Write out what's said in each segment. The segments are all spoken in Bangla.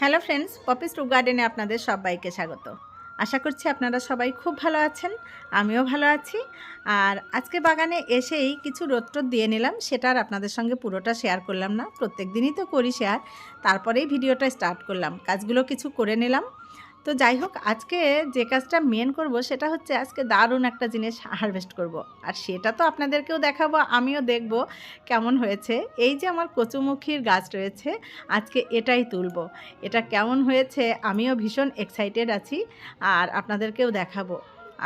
হ্যালো ফ্রেন্ডস পপিস টু গার্ডেনে আপনাদের সবাইকে স্বাগত। আশা করছি আপনারা সবাই খুব ভালো আছেন, আমিও ভালো আছি। আর আজকে বাগানে এসেই কিছু রোদ টোদ দিয়ে নিলাম সেটার আপনাদের সঙ্গে পুরোটা শেয়ার করলাম না, প্রত্যেক দিনই তো করি শেয়ার, তারপরেই ভিডিওটা স্টার্ট করলাম। কাজগুলো কিছু করে নিলাম তো যাই হোক, আজকে যে কাজটা মেন করব সেটা হচ্ছে আজকে দারুণ একটা জিনিস হারভেস্ট করব। আর সেটা তো আপনাদেরকেও দেখাবো, আমিও দেখব কেমন হয়েছে। এই যে আমার কচুমুখির গাছ রয়েছে, আজকে এটাই তুলব। এটা কেমন হয়েছে আমিও ভীষণ এক্সাইটেড আছি আর আপনাদেরকেও দেখাবো।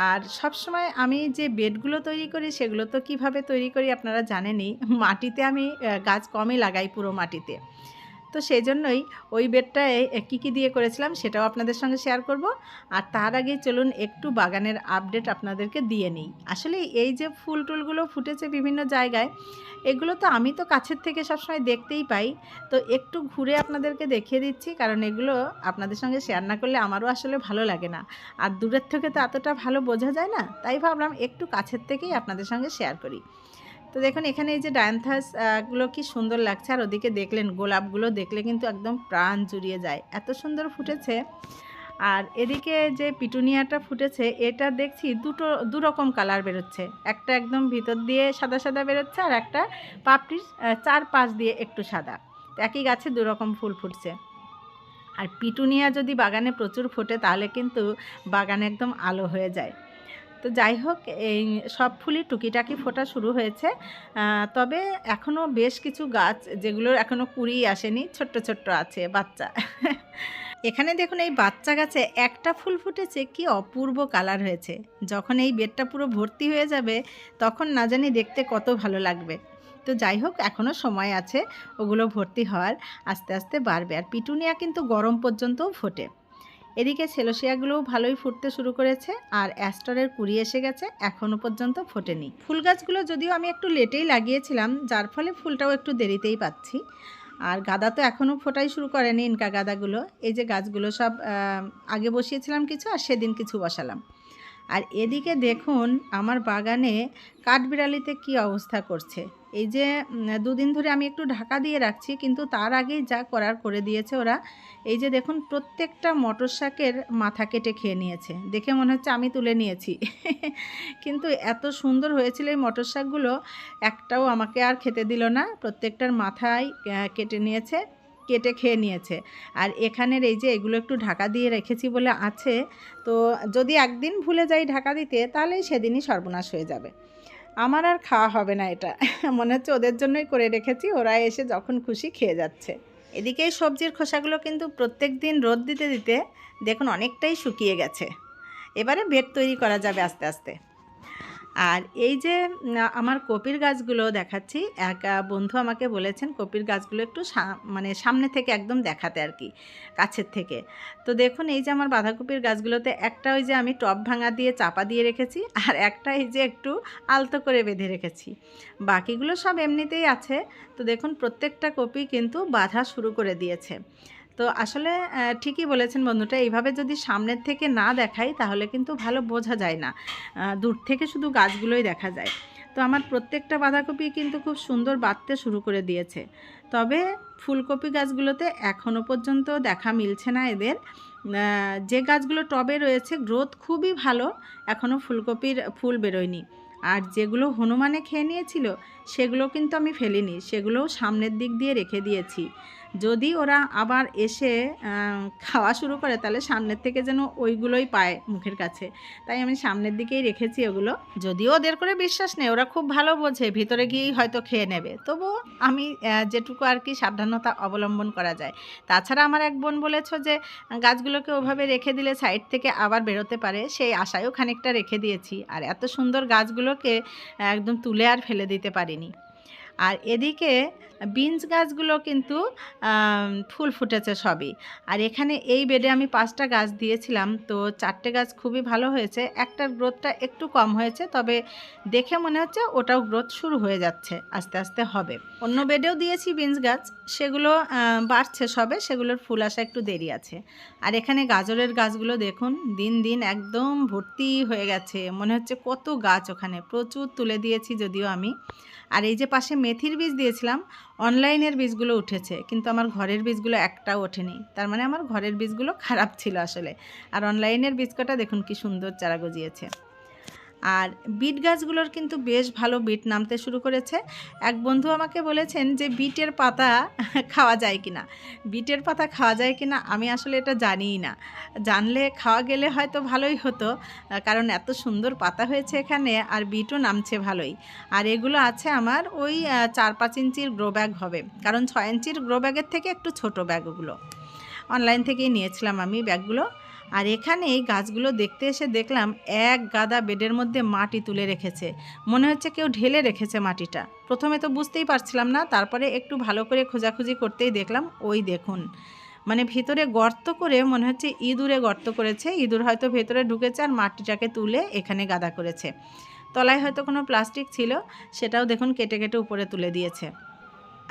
আর সব সময় আমি যে বেডগুলো তৈরি করি, সেগুলো তো কীভাবে তৈরি করি আপনারা জানেনই, মাটিতে আমি গাছ কমই লাগাই পুরো মাটিতে। তো সেই জন্যই ওই বেডটায় কী কী দিয়ে করেছিলাম সেটাও আপনাদের সঙ্গে শেয়ার করব। আর তার আগে চলুন একটু বাগানের আপডেট আপনাদেরকে দিয়ে নিই। আসলে এই যে ফুল টুলগুলো ফুটেছে বিভিন্ন জায়গায়, এগুলো তো আমি তো কাছের থেকে সবসময় দেখতেই পাই। তো একটু ঘুরে আপনাদেরকে দেখিয়ে দিচ্ছি, কারণ এগুলো আপনাদের সঙ্গে শেয়ার না করলে আমারও আসলে ভালো লাগে না। আর দূরের থেকে তো এতটা ভালো বোঝা যায় না, তাই ভাবলাম একটু কাছের থেকেই আপনাদের সঙ্গে শেয়ার করি। তো দেখুন, এখানে এই যে ডায়ান্থাসগুলো কি সুন্দর লাগছে। আর ওদিকে দেখলেন গোলাপগুলো দেখলে কিন্তু একদম প্রাণ জুড়িয়ে যায়। এত সুন্দর ফুটেছে। আর এদিকে যে পিটুনিয়াটা ফুটেছে, এটা দেখছি দুটো দু রকম কালার বেরোচ্ছে। একটা একদম ভিতর দিয়ে সাদা সাদা বেরোচ্ছে আর একটা পাপড়ির চার পাশ দিয়ে একটু সাদা। একই গাছে দু রকম ফুল ফুটছে। আর পিটুনিয়া যদি বাগানে প্রচুর ফোটে, তাহলে কিন্তু বাগানে একদম আলো হয়ে যায়। তো যাই হোক, এই সব ফুলই টুকিটাকি ফোটা শুরু হয়েছে। তবে এখনও বেশ কিছু গাছ যেগুলোর এখনও কুড়ি আসেনি, ছোট্ট ছোট্ট আছে, বাচ্চা। এখানে দেখুন, এই বাচ্চা গাছে একটা ফুল ফুটেছে, কি অপূর্ব কালার হয়েছে। যখন এই বেডটা পুরো ভর্তি হয়ে যাবে, তখন না জানি দেখতে কত ভালো লাগবে। তো যাই হোক এখনও সময় আছে, ওগুলো ভর্তি হওয়ার, আস্তে আস্তে বাড়বে। আর পিটুনিয়া কিন্তু গরম পর্যন্তও ফোটে। এদিকে সেলোসিয়াগুলোও ভালোই ফুটতে শুরু করেছে আর অ্যাস্টরের কুড়ি এসে গেছে এখনও পর্যন্ত ফোটেনি। ফুল গাছগুলো যদিও আমি একটু লেটেই লাগিয়েছিলাম, যার ফলে ফুলটাও একটু দেরিতেই পাচ্ছি। আর গাদা তো এখনও ফোটাই শুরু করেনি ইনকা গাদাগুলো। এই যে গাছগুলো সব আগে বসিয়েছিলাম কিছু আর সেদিন কিছু বসালাম। আর এদিকে দেখুন আমার বাগানে কাঠবিড়ালিতে কি অবস্থা করছে। এই যে দুদিন ধরে আমি একটু ঢাকা দিয়ে রাখছি, কিন্তু তার আগেই যা করার করে দিয়েছে ওরা। এই যে দেখুন, প্রত্যেকটা মটর শাকের মাথা কেটে খেয়ে নিয়েছে। দেখে মনে হচ্ছে আমি তুলে নিয়েছি। কিন্তু এত সুন্দর হয়েছিল এই মটর শাকগুলো, একটাও আমাকে আর খেতে দিল না। প্রত্যেকটার মাথায় কেটে নিয়েছে, কেটে খেয়ে নিয়েছে। আর এখানের এই যে এগুলো একটু ঢাকা দিয়ে রেখেছি বলে আছে, তো যদি একদিন ভুলে যাই ঢাকা দিতে, তাহলে সেদিনই সর্বনাশ হয়ে যাবে। আমার আর খাওয়া হবে না এটা। মনে হচ্ছে ওদের জন্যই করে রেখেছি, ওরা এসে যখন খুশি খেয়ে যাচ্ছে। এদিকে এই সবজির খোসাগুলো কিন্তু প্রত্যেক দিন রোদ দিতে দিতে দেখুন অনেকটাই শুকিয়ে গেছে। এবারে বেড তৈরি করা যাবে আস্তে আস্তে। আর এই যে আমার কপির গাছগুলো দেখাচ্ছি, এক বন্ধু আমাকে বলেছেন কপির গাছগুলো একটু মানে সামনে থেকে একদম দেখাতে আর কি, কাছের থেকে। তো দেখুন, এই যে আমার বাঁধাকপির গাছগুলোতে একটা ওই যে আমি টব ভাঙা দিয়ে চাপা দিয়ে রেখেছি, আর একটা এই যে একটু আলতো করে বেঁধে রেখেছি। বাকিগুলো সব এমনিতেই আছে। তো দেখুন, প্রত্যেকটা কপি কিন্তু বাঁধা শুরু করে দিয়েছে। তো আসলে ঠিকই বলেছেন বন্ধুটা। এইভাবে যদি সামনের থেকে না দেখাই, তাহলে কিন্তু ভালো বোঝা যায় না। দূর থেকে শুধু গাছগুলোই দেখা যায়। তো আমার প্রত্যেকটা বাঁধাকপি কিন্তু খুব সুন্দর বাঁধতে শুরু করে দিয়েছে। তবে ফুলকপি গাছগুলোতে এখনও পর্যন্ত দেখা মিলছে না এদের। যে গাছগুলো টবে রয়েছে, গ্রোথ খুবই ভালো। এখনও ফুলকপির ফুল বেরোয়নি। আর যেগুলো হনুমানে খেয়ে নিয়েছিল, সেগুলো কিন্তু আমি ফেলিনি। সেগুলোও সামনের দিক দিয়ে রেখে দিয়েছি। যদি ওরা আবার এসে খাওয়া শুরু করে, তাহলে সামনের থেকে যেন ওইগুলোই পায় মুখের কাছে। তাই আমি সামনের দিকেই রেখেছি ওগুলো। যদিও ওদের করে বিশ্বাস নেই, ওরা খুব ভালো বোঝে, ভিতরে গিয়েই হয়তো খেয়ে নেবে। তবুও আমি যেটুকু আর কি সাবধানতা অবলম্বন করা যায়। তাছাড়া আমার এক বোন বলেছ যে, গাছগুলোকে ওভাবে রেখে দিলে সাইড থেকে আবার বেরোতে পারে। সেই আশায়ও খানিকটা রেখে দিয়েছি। আর এত সুন্দর গাছগুলোকে একদম তুলে আর ফেলে দিতে পারিনি। আর এদিকে বিনস গাছগুলো কিন্তু ফুল ফুটেছে সবই। আর এখানে এই বেডে আমি পাঁচটা গাছ দিয়েছিলাম, তো চারটে গাছ খুবই ভালো হয়েছে। একটার গ্রোথটা একটু কম হয়েছে, তবে দেখে মনে হচ্ছে ওটাও গ্রোথ শুরু হয়ে যাচ্ছে, আস্তে আস্তে হবে। অন্য বেডেও দিয়েছি বিনস গাছ, সেগুলো বাড়ছে সবে, সেগুলোর ফুল আসা একটু দেরি আছে। আর এখানে গাজরের গাছগুলো দেখুন, দিন দিন একদম ভর্তি হয়ে গেছে, মনে হচ্ছে কত গাছ ওখানে, প্রচুর তুলে দিয়েছি যদিও আমি। আর এই যে পাশে মেথির বীজ দিয়েছিলাম, অনলাইনের বীজগুলো উঠেছে, কিন্তু আমার ঘরের বীজগুলো একটাও ওঠেনি। তার মানে আমার ঘরের বীজগুলো খারাপ ছিল আসলে। আর অনলাইনের বীজ কটা দেখুন কি সুন্দর চারা গজিয়েছে। আর বিট গাছগুলোর কিন্তু বেশ ভালো বিট নামতে শুরু করেছে। এক বন্ধু আমাকে বলেছেন যে বিটের পাতা খাওয়া যায় কিনা। বিটের পাতা খাওয়া যায় কিনা আমি আসলে এটা জানিই না। জানলে খাওয়া গেলে হয়তো ভালোই হতো, কারণ এত সুন্দর পাতা হয়েছে এখানে আর বিটও নামছে ভালোই। আর এগুলো আছে আমার ওই চার পাঁচ ইঞ্চির গ্রো ব্যাগ হবে, কারণ ছয় ইঞ্চির গ্রো ব্যাগের থেকে একটু ছোট ব্যাগগুলো। অনলাইন থেকেই নিয়েছিলাম আমি ব্যাগগুলো। আর এখানে এই গাছগুলো দেখতে এসে দেখলাম এক গাদা বেডের মধ্যে মাটি তুলে রেখেছে। মনে হচ্ছে কেউ ঢেলে রেখেছে মাটিটা। প্রথমে তো বুঝতেই পারছিলাম না, তারপরে একটু ভালো করে খোঁজাখুঁজি করতেই দেখলাম, ওই দেখুন। মানে ভিতরে গর্ত করে মনে হচ্ছে ইঁদুরে গর্ত করেছে, ইঁদুর হয়তো ভেতরে ঢুকেছে আর মাটিটাকে তুলে এখানে গাদা করেছে। তলায় হয়তো কোনো প্লাস্টিক ছিল, সেটাও দেখুন কেটে কেটে উপরে তুলে দিয়েছে।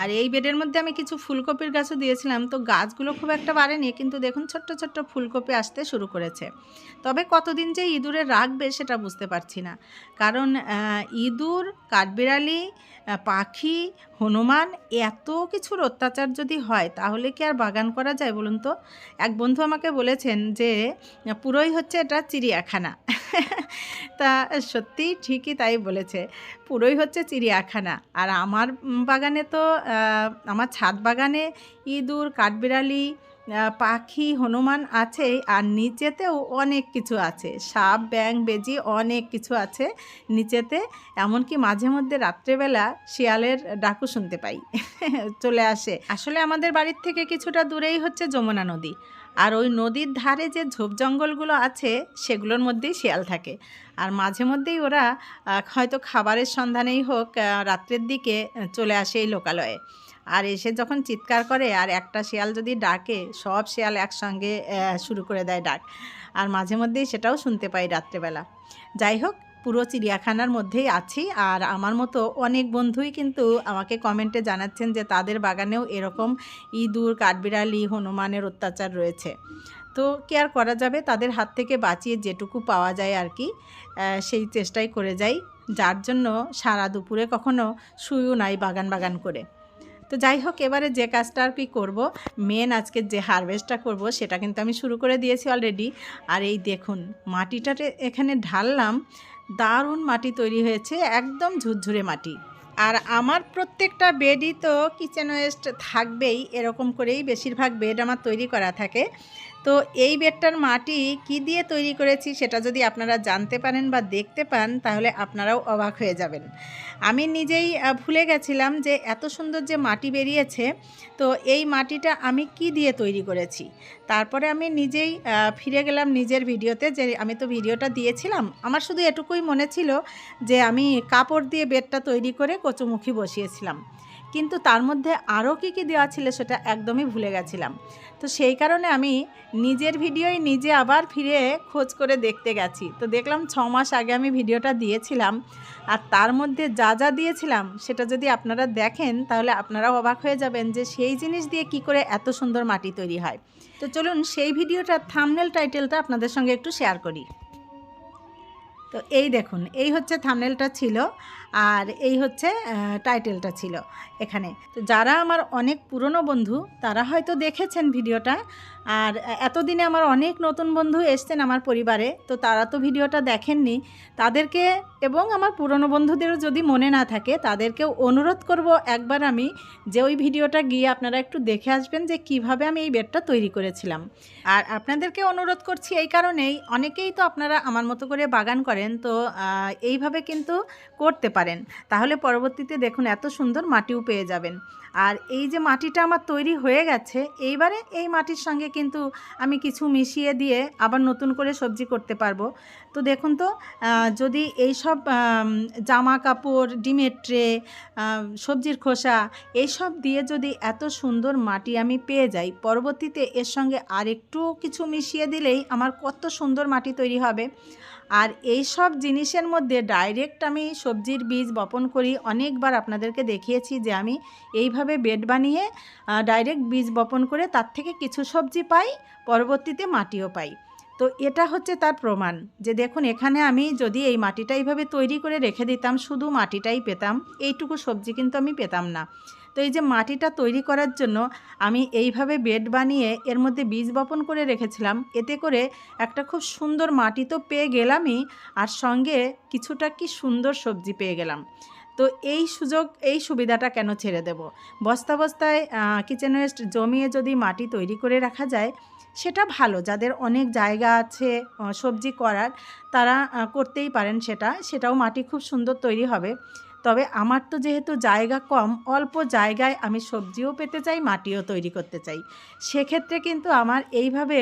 আর এই বেডের মধ্যে আমি কিছু ফুলকপির গাছও দিয়েছিলাম। তো গাছগুলো খুব একটা বাড়েনি, কিন্তু দেখুন ছোট্ট ছোট্ট ফুলকপি আসতে শুরু করেছে। তবে কতদিন যে ইঁদুরে রাখবে সেটা বুঝতে পারছি না। কারণ ইঁদুর, কাঠবিড়ালি পাখি, হনুমান এত কিছুর অত্যাচার যদি হয়, তাহলে কি আর বাগান করা যায় বলুন তো? এক বন্ধু আমাকে বলেছেন যে, পুরোই হচ্ছে এটা চিড়িয়াখানা। তা সত্যিই ঠিকই তাই বলেছে। পুরোই হচ্ছে চিড়িয়াখানা। আর আমার বাগানে তো আমার ছাদ বাগানে ইঁদুর, কাঠবিড়ালি পাখি, হনুমান আছেই আর নিচেতেও অনেক কিছু আছে। সাপ ব্যাং বেজি অনেক কিছু আছে নিচেতে। এমনকি মাঝে মধ্যে রাত্রেবেলা শিয়ালের ডাকু শুনতে পাই। চলে আসে। আসলে আমাদের বাড়ির থেকে কিছুটা দূরেই হচ্ছে যমুনা নদী। আর ওই নদীর ধারে যে ঝোপ জঙ্গলগুলো আছে, সেগুলোর মধ্যেই শিয়াল থাকে। আর মাঝে মধ্যেই ওরা হয়তো খাবারের সন্ধানেই হোক রাত্রের দিকে চলে আসে এই লোকালয়ে। আর এসে যখন চিৎকার করে, আর একটা শিয়াল যদি ডাকে, সব শিয়াল একসঙ্গে শুরু করে দেয় ডাক। আর মাঝে মধ্যেই সেটাও শুনতে পাই রাত্রেবেলা। যাই হোক পুরো চিড়িয়াখানার মধ্যেই আছি। আর আমার মতো অনেক বন্ধুই কিন্তু আমাকে কমেন্টে জানাচ্ছেন যে তাদের বাগানেও এরকম ইঁদুর, কাঠবিড়ালি, হনুমানের অত্যাচার রয়েছে। তো কি আর করা যাবে? তাদের হাত থেকে বাঁচিয়ে যেটুকু পাওয়া যায় আর কি সেই চেষ্টাই করে যাই। যার জন্য সারা দুপুরে কখনো শুয়েও নাই বাগান বাগান করে। তো যাই হোক, এবারে যে কাজটা আর কি করব মেন আজকে যে হারভেস্টটা করব, সেটা কিন্তু আমি শুরু করে দিয়েছি অলরেডি আর এই দেখুন, মাটিটাতে এখানে ঢাললাম দারুণ মাটি তৈরি হয়েছে, একদম ঝুরঝুরে মাটি। আর আমার প্রত্যেকটা বেডই তো কিচেন ওয়েস্ট থাকবেই, এরকম করেই বেশিরভাগ বেড আমার তৈরি করা থাকে। তো এই বেডটার মাটি কি দিয়ে তৈরি করেছি সেটা যদি আপনারা জানতে পারেন বা দেখতে পান, তাহলে আপনারাও অবাক হয়ে যাবেন। আমি নিজেই ভুলে গেছিলাম যে এত সুন্দর যে মাটি বেরিয়েছে, তো এই মাটিটা আমি কি দিয়ে তৈরি করেছি? তারপরে আমি নিজেই ফিরে গেলাম নিজের ভিডিওতে যে আমি তো ভিডিওটা দিয়েছিলাম। আমার শুধু এটুকুই মনে ছিল যে আমি কাপড় দিয়ে বেডটা তৈরি করে কচুমুখী বসিয়েছিলাম। কিন্তু তার মধ্যে আরও কী কী দেওয়া ছিল সেটা একদমই ভুলে গেছিলাম। তো সেই কারণে আমি নিজের ভিডিওই নিজে আবার ফিরে খোঁজ করে দেখতে গেছি। তো দেখলাম ছ মাস আগে আমি ভিডিওটা দিয়েছিলাম আর তার মধ্যে যা যা দিয়েছিলাম সেটা যদি আপনারা দেখেন তাহলে আপনারাও অবাক হয়ে যাবেন যে সেই জিনিস দিয়ে কি করে এত সুন্দর মাটি তৈরি হয়। তো চলুন সেই ভিডিওটার থামনেল টাইটেলটা আপনাদের সঙ্গে একটু শেয়ার করি। তো এই দেখুন, এই হচ্ছে থামনেলটা ছিল। আর এই হচ্ছে টাইটেলটা ছিল এখানে। তো যারা আমার অনেক পুরনো বন্ধু, তারা হয়তো দেখেছেন ভিডিওটা। আর এতদিনে আমার অনেক নতুন বন্ধু এসছেন আমার পরিবারে, তো তারা তো ভিডিওটা দেখেননি। তাদেরকে এবং আমার পুরনো বন্ধুদেরও যদি মনে না থাকে, তাদেরকেও অনুরোধ করব একবার আমি যে ওই ভিডিওটা গিয়ে আপনারা একটু দেখে আসবেন যে কীভাবে আমি এই বেডটা তৈরি করেছিলাম। আর আপনাদেরকে অনুরোধ করছি এই কারণেই, অনেকেই তো আপনারা আমার মতো করে বাগান করেন, তো এইভাবে কিন্তু করতে পারেন। তাহলে পরবর্তীতে দেখুন এত সুন্দর মাটিও পেয়ে যাবেন। আর এই যে মাটিটা আমার তৈরি হয়ে গেছে, এইবারে এই মাটির সঙ্গে কিন্তু আমি কিছু মিশিয়ে দিয়ে আবার নতুন করে সবজি করতে পারব। তো দেখুন তো যদি এই সব জামা কাপড় ডিমের ট্রে সবজির খোসা, এইসব দিয়ে যদি এত সুন্দর মাটি আমি পেয়ে যাই, পরবর্তীতে এর সঙ্গে আর একটু কিছু মিশিয়ে দিলেই আমার কত সুন্দর মাটি তৈরি হবে। আর এই সব জিনিসের মধ্যে ডাইরেক্ট আমি সবজির বীজ বপন করি, অনেকবার আপনাদেরকে দেখিয়েছি যে আমি এইভাবে বেড বানিয়ে ডাইরেক্ট বীজ বপন করে তার থেকে কিছু সবজি পাই, পরবর্তীতে মাটিও পাই। তো এটা হচ্ছে তার প্রমাণ যে দেখুন, এখানে আমি যদি এই মাটিটা এইভাবে তৈরি করে রেখে দিতাম, শুধু মাটিটাই পেতাম, এইটুকু সবজি কিন্তু আমি পেতাম না। তো এই যে মাটিটা তৈরি করার জন্য আমি এইভাবে বেড বানিয়ে এর মধ্যে বীজ বপন করে রেখেছিলাম, এতে করে একটা খুব সুন্দর মাটি তো পেয়ে গেলামই, আর সঙ্গে কিছুটা কি সুন্দর সবজি পেয়ে গেলাম। তো এই সুযোগ, এই সুবিধাটা কেন ছেড়ে দেব? বস্তা বস্তায় কিচেন ওয়েস্ট জমিয়ে যদি মাটি তৈরি করে রাখা যায়, সেটা ভালো। যাদের অনেক জায়গা আছে সবজি করার, তারা করতেই পারেন সেটা। সেটাও মাটি খুব সুন্দর তৈরি হবে। তবে আমার তো যেহেতু জায়গা কম, অল্প জায়গায় আমি সবজিও পেতে চাই, মাটিও তৈরি করতে চাই। সেক্ষেত্রে কিন্তু আমার এইভাবে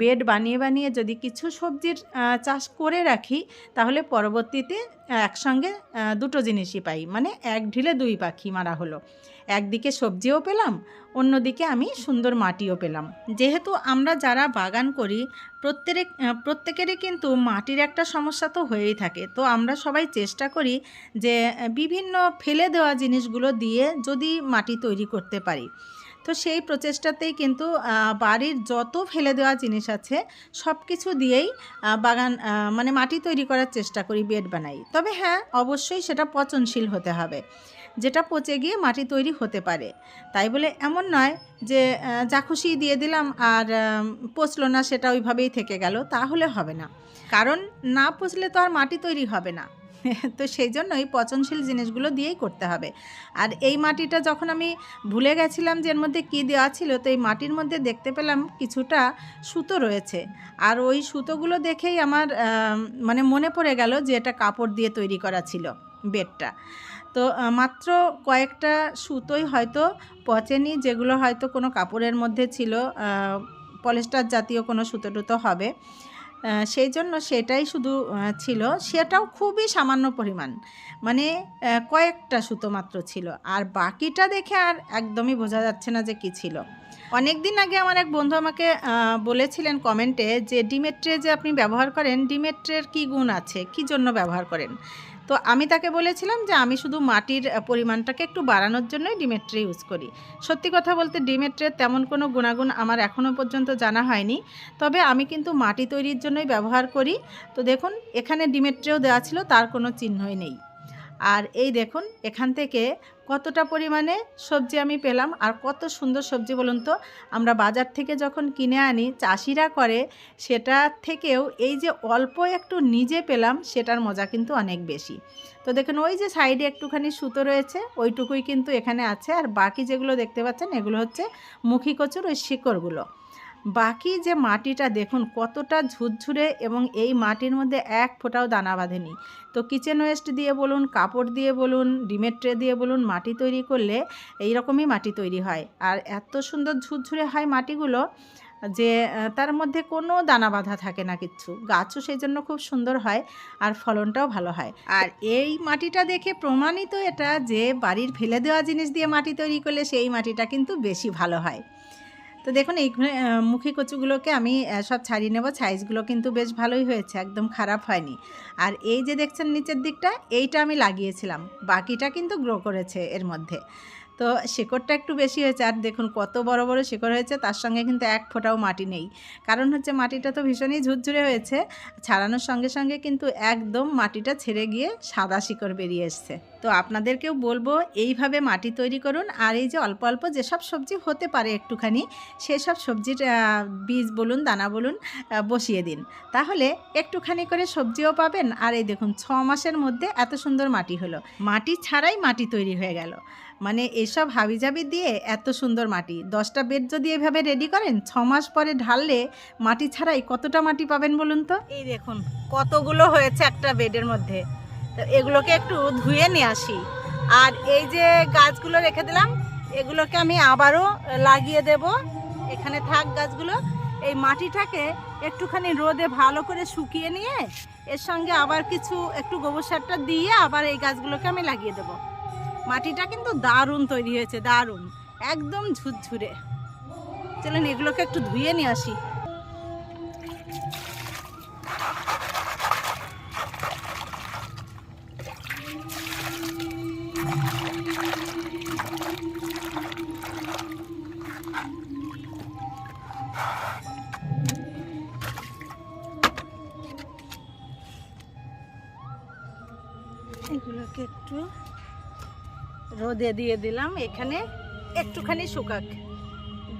বেড বানিয়ে বানিয়ে যদি কিছু সবজির চাষ করে রাখি, তাহলে পরবর্তীতে একসঙ্গে দুটো জিনিসই পাই। মানে এক ঢিলে দুই পাখি মারা হলো। একদিকে সবজিও পেলাম, অন্যদিকে আমি সুন্দর মাটিও পেলাম। যেহেতু আমরা যারা বাগান করি প্রত্যেকে প্রত্যেকেরই কিন্তু মাটির একটা সমস্যা তো হয়েই থাকে। তো আমরা সবাই চেষ্টা করি যে বিভিন্ন ফেলে দেওয়া জিনিসগুলো দিয়ে যদি মাটি তৈরি করতে পারি। তো সেই প্রচেষ্টাতেই কিন্তু বাড়ির যত ফেলে দেওয়া জিনিস আছে সব কিছু দিয়েই বাগান মানে মাটি তৈরি করার চেষ্টা করি, বেড বানাই। তবে হ্যাঁ অবশ্যই সেটা পচনশীল হতে হবে। যেটা পচে গিয়ে মাটি তৈরি হতে পারে। তাই বলে এমন নয় যে যা খুশি দিয়ে দিলাম আর পচলো না সেটা ওইভাবেই থেকে গেল, তাহলে হবে না। কারণ না পচলে তো আর মাটি তৈরি হবে না। তো সেই জন্যই পচনশীল জিনিসগুলো দিয়েই করতে হবে। আর এই মাটিটা যখন আমি ভুলে গেছিলাম যে এর মধ্যে কী দেওয়া ছিল, তো এই মাটির মধ্যে দেখতে পেলাম কিছুটা সুতো রয়েছে। আর ওই সুতোগুলো দেখেই আমার মানে মনে পড়ে গেল যে এটা কাপড় দিয়ে তৈরি করা ছিল। বেডটা। তো মাত্র কয়েকটা সুতোই হয়তো পচেনি, যেগুলো হয়তো কোনো কাপড়ের মধ্যে ছিল পলিস্টার জাতীয় কোনো সুতো টুতো হবে। সেই জন্য সেটাই শুধু ছিল। সেটাও খুবই সামান্য পরিমাণ। মানে কয়েকটা সুতো মাত্র ছিল। আর বাকিটা দেখে আর একদমই বোঝা যাচ্ছে না যে কি ছিল। অনেক দিন আগে আমার এক বন্ধু আমাকে বলেছিলেন কমেন্টে যে ডিমের ট্রে যে আপনি ব্যবহার করেন ডিমের ট্রের কী গুণ আছে? কি জন্য ব্যবহার করেন? তো আমি তাকে বলেছিলাম যে আমি শুধু মাটির পরিমাণটাকে একটু বাড়ানোর জন্যই ডিমের ট্রে ইউজ করি। সত্যি কথা বলতে ডিমের তেমন কোনো গুণাগুণ আমার এখনও পর্যন্ত জানা হয়নি। তবে আমি কিন্তু মাটি তৈরির জন্যই ব্যবহার করি। তো দেখুন, এখানে ডিমের ট্রেও দেওয়া ছিল, তার কোনো চিহ্নই নেই। আর এই দেখুন, এখান থেকে কতটা পরিমাণে সবজি আমি পেলাম আর কত সুন্দর সবজি বলুন তো। আমরা বাজার থেকে যখন কিনে আনি, চাষিরা করে, সেটা থেকেও এই যে অল্প একটু নিজে পেলাম, সেটার মজা কিন্তু অনেক বেশি। তো দেখুন, ওই যে সাইডে একটুখানি সুতো রয়েছে, ওইটুকুই কিন্তু এখানে আছে। আর বাকি যেগুলো দেখতে পাচ্ছেন, এগুলো হচ্ছে মুখী কচুর ওই শিকড়গুলো। বাকি যে মাটিটা দেখুন, কতটা ঝুরঝুরে এবং এই মাটির মধ্যে এক ফোঁটাও দানা বাঁধেনি। তো কিচেন ওয়েস্ট দিয়ে বলুন, কাপড় দিয়ে বলুন, ডিমের ট্রে দিয়ে বলুন, মাটি তৈরি করলে এই রকমই মাটি তৈরি হয়। আর এত সুন্দর ঝুরঝুরে হয় মাটিগুলো যে তার মধ্যে কোনো দানা বাঁধা থাকে না কিচ্ছু। গাছও সেই জন্য খুব সুন্দর হয় আর ফলনটাও ভালো হয়। আর এই মাটিটা দেখে প্রমাণিত এটা যে, বাড়ির ফেলে দেওয়া জিনিস দিয়ে মাটি তৈরি করলে সেই মাটিটা কিন্তু বেশি ভালো হয়। তো দেখুন, এই মুখী কচুগুলোকে আমি সব ছাড়িয়ে নেব। সাইজগুলো কিন্তু বেশ ভালোই হয়েছে, একদম খারাপ হয়নি। আর এই যে দেখছেন নিচের দিকটা, এইটা আমি লাগিয়েছিলাম। বাকিটা কিন্তু গ্রো করেছে এর মধ্যে। তো শেকড়টা একটু বেশি হয়েছে। আর দেখুন কত বড় বড় শেকড় হয়েছে, তার সঙ্গে কিন্তু এক ফোঁটাও মাটি নেই। কারণ হচ্ছে মাটিটা তো ভীষণই ঝুরঝুরে হয়েছে। ছাড়ানোর সঙ্গে সঙ্গে কিন্তু একদম মাটিটা ছেড়ে গিয়ে সাদা শিকড় বেরিয়ে এসছে। তো আপনাদেরকেও বলব, এইভাবে মাটি তৈরি করুন। আর এই যে অল্প অল্প যেসব সবজি হতে পারে একটুখানি, সেসব সবজির বীজ বলুন, দানা বলুন বসিয়ে দিন। তাহলে একটুখানি করে সবজিও পাবেন। আর এই দেখুন, ছ মাসের মধ্যে এত সুন্দর মাটি হলো। মাটি ছাড়াই মাটি তৈরি হয়ে গেল। মানে এসব হাবিজাবি দিয়ে এত সুন্দর মাটি। দশটা বেড যদি এভাবে রেডি করেন, ছ মাস পরে ঢাললে মাটি ছাড়াই কতটা মাটি পাবেন বলুন তো? এই দেখুন, কতগুলো হয়েছে একটা বেডের মধ্যে। তো এগুলোকে একটু ধুয়ে নিয়ে আসি। আর এই যে গাছগুলো রেখে দিলাম, এগুলোকে আমি আবারও লাগিয়ে দেব। এখানে থাক গাছগুলো। এই মাটিটাকে একটুখানি রোদে ভালো করে শুকিয়ে নিয়ে, এর সঙ্গে আবার কিছু একটু গোবর সারটা দিয়ে আবার এই গাছগুলোকে আমি লাগিয়ে দেব। মাটিটা কিন্তু দারুণ তৈরি হয়েছে দারুণ। একদম ঝুরঝুরে। চলেন এগুলোকে একটু ধুয়ে নিয়ে আসি। রোদে দিয়ে দিলাম। এখানে একটুখানি শুকাক।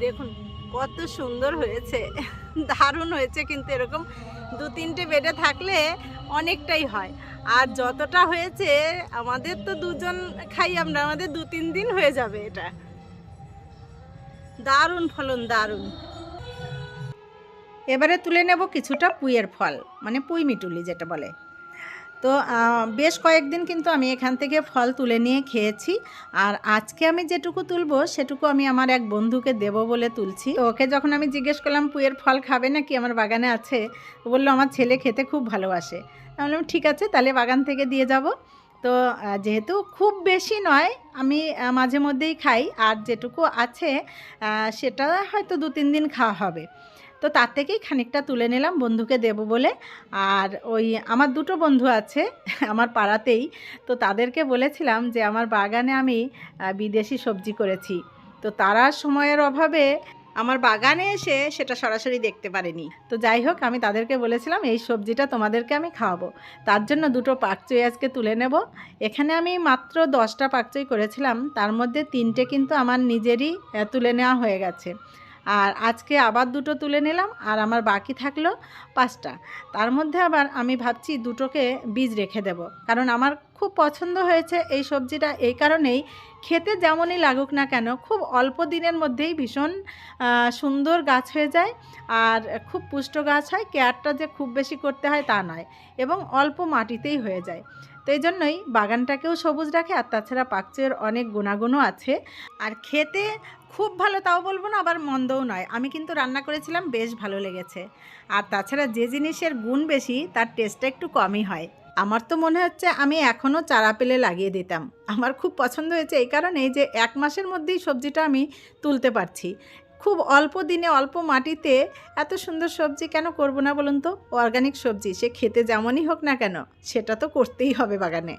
দেখুন, কত সুন্দর হয়েছে। দারুণ হয়েছে কিন্তু এরকম দু, তিনটে বেডে থাকলে অনেকটাই হয়। আর যতটা হয়েছে, আমাদের তো দুজন খাই আমরা, আমাদের দু, তিন দিন হয়ে যাবে এটা। দারুণ ফলন, দারুণ। এবারে তুলে নেব কিছুটা পুইয়ের ফল মানে পুঁই মিটুলি যেটা বলে। তো বেশ কয়েকদিন কিন্তু আমি এখান থেকে ফল তুলে নিয়ে খেয়েছি। আর আজকে আমি যেটুকু তুলবো, সেটুকু আমি আমার এক বন্ধুকে দেব বলে তুলছি। ওকে যখন আমি জিজ্ঞেস করলাম, পুয়ের ফল খাবে নাকি আমার বাগানে আছে? ও বলল, আমার ছেলে খেতে খুব ভালোবাসে। আমি বললাম, ঠিক আছে, তাহলে বাগান থেকে দিয়ে যাব। তো যেহেতু খুব বেশি নয়, আমি মাঝে মধ্যেই খাই। আর যেটুকু আছে সেটা হয়তো দু তিন দিন খাওয়া হবে। তো তার থেকেই খানিকটা তুলে নিলাম বন্ধুকে দেব বলে। আর ওই আমার দুটো বন্ধু আছে, আমার পাড়াতেই। তো তাদেরকে বলেছিলাম যে, আমার বাগানে আমি বিদেশি সবজি করেছি। তো তারা সময়ের অভাবে আমার বাগানে এসে সেটা সরাসরি দেখতে পারেনি। তো যাই হোক, আমি তাদেরকে বলেছিলাম, এই সবজিটা তোমাদেরকে আমি খাওয়াবো। তার জন্য দুটো পাকচই আজকে তুলে নেব। এখানে আমি মাত্র দশটা পাকচই করেছিলাম। তার মধ্যে তিনটে কিন্তু আমার নিজেরই তুলে নেওয়া হয়ে গেছে। আর আজকে আবার দুটো তুলে নিলাম আর আমার বাকি থাকল পাঁচটা। তার মধ্যে আবার আমি ভাবছি দুটোকে বীজ রেখে দেব। কারণ আমার খুব পছন্দ হয়েছে এই সবজিটা। এই কারণেই খেতে যেমনই লাগুক না কেন, খুব অল্প দিনের মধ্যেই ভীষণ সুন্দর গাছ হয়ে যায়। আর খুব পুষ্ট গাছ হয়, কেয়ারটা যে খুব বেশি করতে হয় তা নয়, এবং অল্প মাটিতেই হয়ে যায়। তো এই জন্যই বাগানটাকেও সবুজ রাখে, আর তাছাড়া পাকচের অনেক গুণাগুণও আছে। আর খেতে খুব ভালো তাও বলব না, আবার মন্দও নয়। আমি কিন্তু রান্না করেছিলাম, বেশ ভালো লেগেছে। আর তাছাড়া যে জিনিসের গুণ বেশি, তার টেস্টটা একটু কমই হয়। আমার তো মনে হচ্ছে আমি এখনও চারা পেলে লাগিয়ে দিতাম। আমার খুব পছন্দ হয়েছে এই কারণেই যে এক মাসের মধ্যেই সবজিটা আমি তুলতে পারছি। খুব অল্প দিনে অল্প মাটিতে এত সুন্দর সবজি কেন করব না বলুন তো? অর্গানিক সবজি, সে খেতে যেমনই হোক না কেন, সেটা তো করতেই হবে বাগানে।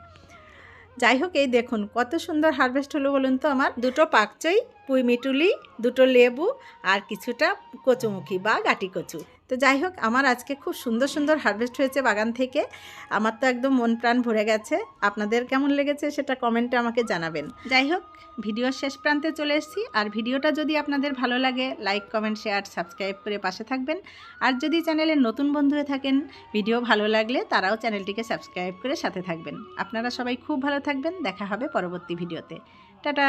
যাই হোক, এই দেখুন, কত সুন্দর হারভেস্ট হলো বলুন তো আমার। দুটো পাকচই পুঁই মিটুলি, দুটো লেবু, আর কিছুটা কচুমুখী বা গাটি কচু। তো যাই হোক, আমার আজকে খুব সুন্দর সুন্দর হারভেস্ট হয়েছে বাগান থেকে। আমার তো একদম মন প্রাণ ভরে গেছে। আপনাদের কেমন লেগেছে সেটা কমেন্টে আমাকে জানাবেন। যাই হোক, ভিডিওর শেষ প্রান্তে চলে এসেছি। আর ভিডিওটা যদি আপনাদের ভালো লাগে লাইক কমেন্ট শেয়ার সাবস্ক্রাইব করে পাশে থাকবেন। আর যদি চ্যানেলে নতুন বন্ধু হয়ে থাকেন, ভিডিও ভালো লাগলে তারাও চ্যানেলটিকে সাবস্ক্রাইব করে সাথে থাকবেন। আপনারা সবাই খুব ভালো থাকবেন। দেখা হবে পরবর্তী ভিডিওতে। টাটা!